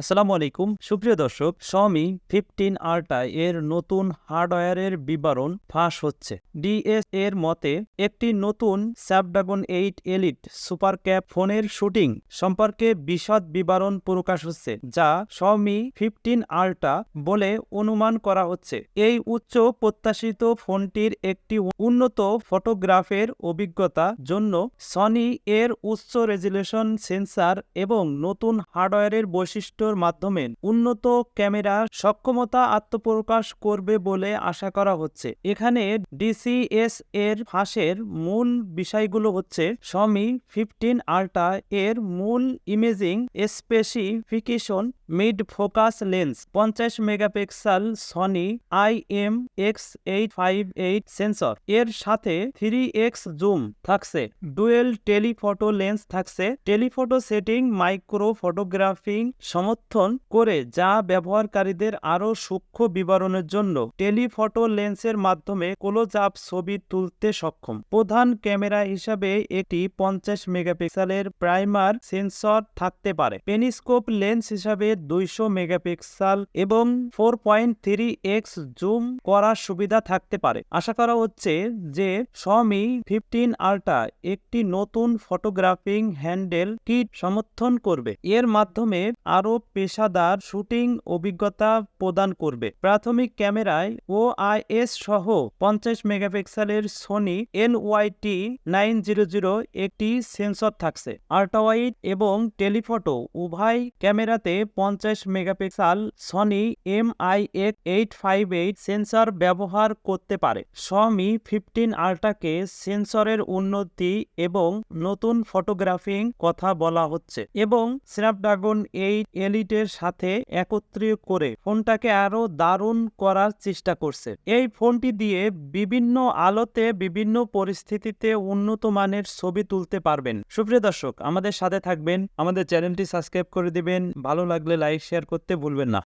আসসালামু আলাইকুম। সুপ্রিয় দর্শক, Xiaomi ফিফটিন আল্ট্রা এর নতুন হার্ডওয়্যারের বিবরণ ফাঁস হচ্ছে। ডিএস এর মতে, একটি নতুন Snapdragon eight elite super cap ফোনের শুটিং সম্পর্কে বিশদ বিবরণ প্রকাশ হচ্ছে, যা Xiaomi ফিফটিন আল্ট্রা বলে অনুমান করা হচ্ছে। এই উচ্চ প্রত্যাশিত ফোনটির একটি উন্নত ফটোগ্রাফের অভিজ্ঞতা জন্য সনি এর উচ্চ রেজুলেশন সেন্সার এবং নতুন হার্ডওয়্যারের বৈশিষ্ট্যর মাধ্যমে উন্নত ক্যামেরা সক্ষমতা আত্মপ্রকাশ করবে বলে আশা করা হচ্ছে। এখানে ডিসিএস এর ফাঁসের মূল বিষয়গুলো হচ্ছে সমি ফিফটিন আল্টা এর মূল imaging specification mid focus lens পঞ্চাশ megapixel Sony I M X eight five eight sensor এর সাথে থ্রি এক্স জুম থাকছে ডুয়েল টেলিফটো লেন্স থাকছে। টেলিফটো সেটিং মাইক্রো ফটোগ্রাফিং সমর্থন করে, যা ব্যবহারকারীদের আরও সূক্ষ্ম বিবরণের জন্য। টেলিফটো লেন্সের মাধ্যমে ক্লোজ আপ ছবি তুলতে সক্ষম। প্রধান ক্যামেরা হিসাবে একটি পঞ্চাশ মেগাপিক্সেলের প্রাইমার সেন্সর থাকতে পারে। পেনিস্কোপ লেন্স হিসাবে দুইশো মেগাপিক্সেল এবং four point three X zoom করার সুবিধা থাকতে পারে। আশা করা হচ্ছে যে Xiaomi ফিফটিন আল্ট্রা একটি নতুন ফটোগ্রাফিং হ্যান্ডেল কিট সমর্থন করবে। এর মাধ্যমে আরও পেশাদার শুটিং অভিজ্ঞতা প্রদান করবে। প্রাথমিক ক্যামেরায় ও আইএস সহ পঞ্চাশ মেগাপিক্সেলের Sony N YT nine zero zero একটি সেন্সর থাকছে। আল্ট্রাওয়াইড এবং টেলিফটো উভয় ক্যামেরাতে পঞ্চাশ মেগাপিক্সেল সনি এম আই এক এইট ফাইভ এইট সেন্সর ব্যবহার করতে পারে। Xiaomi ফিফটিন আল্ট্রাকে সেন্সরের উন্নতি এবং নতুন ফটোগ্রাফিং কথা বলা হচ্ছে এবং স্ন্যাপড্রাগন এইট এলিটের সাথে একত্রিত করে ফোনটাকে আরও দারুণ করার চেষ্টা করছে। এই ফোনটি দিয়ে বিভিন্ন আলোতে বিভিন্ন পরিস্থিতিতে উন্নত মানের ছবি তুলতে পারবেন। সুপ্রিয় দর্শক, আমাদের সাথে থাকবেন। আমাদের চ্যানেলটি সাবস্ক্রাইব করে দিবেন। ভালো লাগলে লাইক শেয়ার করতে ভুলবেন না।